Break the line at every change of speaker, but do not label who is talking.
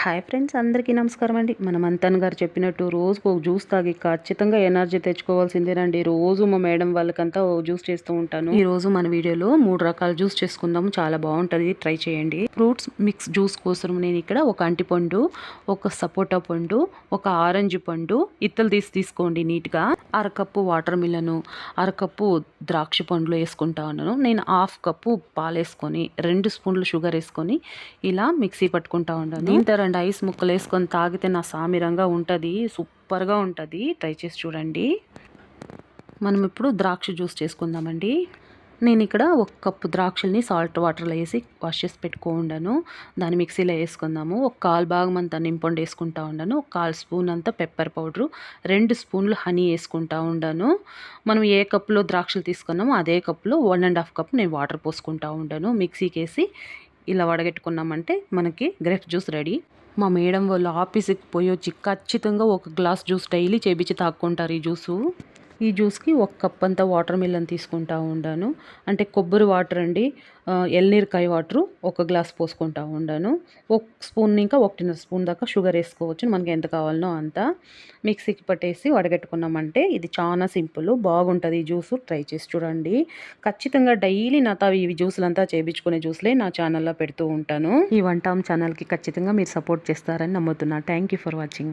Hi friends అందరికీ నమస్కారం అండి. మన మంతన్ గారు చెప్పినట్టు రోజుకు ఒక జ్యూస్ తాగి ఖచ్చితంగా ఎనర్జీ తెచ్చుకోవాల్సిందేనండి. రోజు మా మేడం వాళ్ళకంతా ఓ జ్యూస్ చేస్తూ ఉంటాను. ఈ రోజు మన వీడియోలో మూడు రకాల జ్యూస్ చేసుకుందాము. చాలా బాగుంటుంది. ట్రై చేయండి. ఫ్రూట్స్ మిక్స్ జ్యూస్ కోసం నేను ఇక్కడ ఒక అంటిపండు ఒక సపోటా పండు ఒక ఆరెంజ్ పండు ఇత్తలు తీసి తీసుకోండి నీట్గా. అరకప్పు వాటర్ మిలను అరకప్పు ద్రాక్ష పండ్లు వేసుకుంటా ఉన్నాను. నేను హాఫ్ కప్పు పాలు వేసుకొని రెండు స్పూన్లు షుగర్ వేసుకొని ఇలా మిక్సీ పట్టుకుంటా ఉన్నాను. ఇంత అండ్ ఐస్ ముక్కలు వేసుకొని తాగితే నా సామిరంగా ఉంటుంది సూపర్గా ఉంటుంది. ట్రై చేసి చూడండి. మనం ఇప్పుడు ద్రాక్ష జ్యూస్ చేసుకుందామండి. నేను ఇక్కడ ఒక కప్పు ద్రాక్షల్ని సాల్ట్ వాటర్లో వేసి వాష్ చేసి పెట్టుకో ఉండను. దాన్ని మిక్సీలో వేసుకుందాము. ఒక కాల్ భాగం అంతా నింపండి వేసుకుంటా ఉండను. ఒక కాల్ స్పూన్ అంతా పెప్పర్ పౌడరు రెండు స్పూన్లు హనీ వేసుకుంటా ఉండను. మనం ఏ కప్పులో ద్రాక్షలు తీసుకున్నామో అదే కప్పులో వన్ అండ్ హాఫ్ కప్ నేను వాటర్ పోసుకుంటా ఉండను. మిక్సీకి వేసి ఇలా వడగట్టుకున్నామంటే మనకి గ్రేప్ జ్యూస్ రెడీ. మా మేడం వాళ్ళు ఆఫీస్కి పోయి వచ్చి ఖచ్చితంగా ఒక గ్లాస్ జ్యూస్ డైలీ చేపించి తాక్కుంటారు ఈ జ్యూసు. ఈ జ్యూస్కి ఒక కప్ అంతా వాటర్ మిల్లన్ తీసుకుంటా ఉండాను. అంటే కొబ్బరి వాటర్ అండి. ఎల్నీరకాయ వాటర్ ఒక గ్లాస్ పోసుకుంటా ఉండాను. ఒక స్పూన్ ఇంకా ఒకటిన్నర స్పూన్ దాకా షుగర్ వేసుకోవచ్చు. మనకి ఎంత కావాలనో అంత. మిక్సీకి పట్టేసి వడగట్టుకున్నామంటే ఇది చాలా సింపుల్. బాగుంటుంది ఈ జ్యూస్. ట్రై చేసి చూడండి. ఖచ్చితంగా డైలీ నాతో ఇవి జ్యూసులంతా చేయించుకునే జ్యూస్లే నా ఛానల్లో పెడుతూ ఉంటాను. ఈ వంట ఛానల్కి ఖచ్చితంగా మీరు సపోర్ట్ చేస్తారని నమ్ముతున్నా. Thank you for watching.